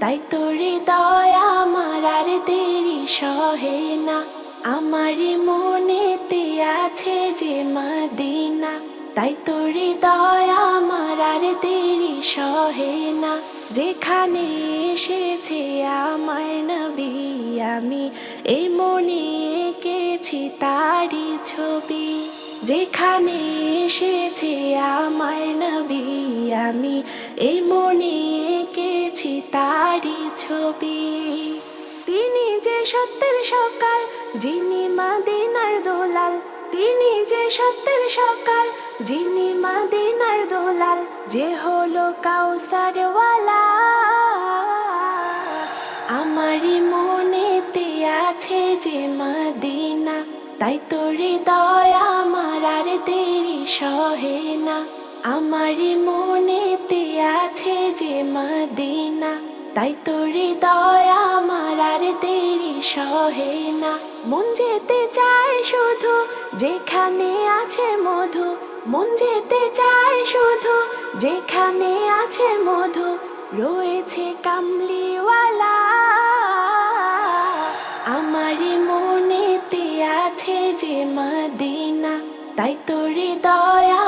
তাই তোর দয়া আমার আর দেরি সহে না। আমারই মনেতে আছে যে মদিনা। তাই তোর দয়া আমার আর দেরি সহে না। যেখানে এসেছে আমার নবী আমি, এই মনে এঁকেছি তারই ছবি। যেখানে এসেছে আমার নবী আমি এই মনে এঁকেছি তারই ছবি। তিনি যে সত্যের সকাল, যিনি মাদিনার দোলাল। তিনি যে সত্যের সকাল, যিনি মাদিনার দোলাল। যে হলো কাউসারওয়ালা। আমারই মনেতে আছে যে মদিনা। তাই তোর দয়া আমার আর দেরি সহে না। আমারই মনেতে আছে যে মদিনা, তাই তোর দয়া আমার আর দেরি সহে না। মন যেতে চায় শুধু যেখানে আছে মধু, মন যেতে চায় শুধু যেখানে আছে মধু, রয়েছে কামলিওয়ালা। আমারই মনেতে আছে যে মদিনা, তাই তোর আর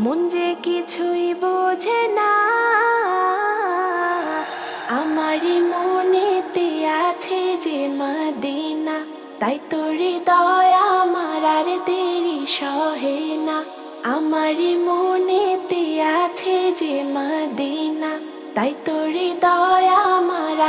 মন যে কিছুই বোঝে না। আমারই মনেতে আছে যে মদিনা, তাই তোর হৃদয় আমার আর দেরি সহে না। আমারই মনেতে আছে যে মদিনা, তাই তোর আমার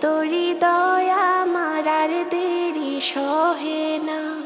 তাই দয়া মারার দেরি সহে না।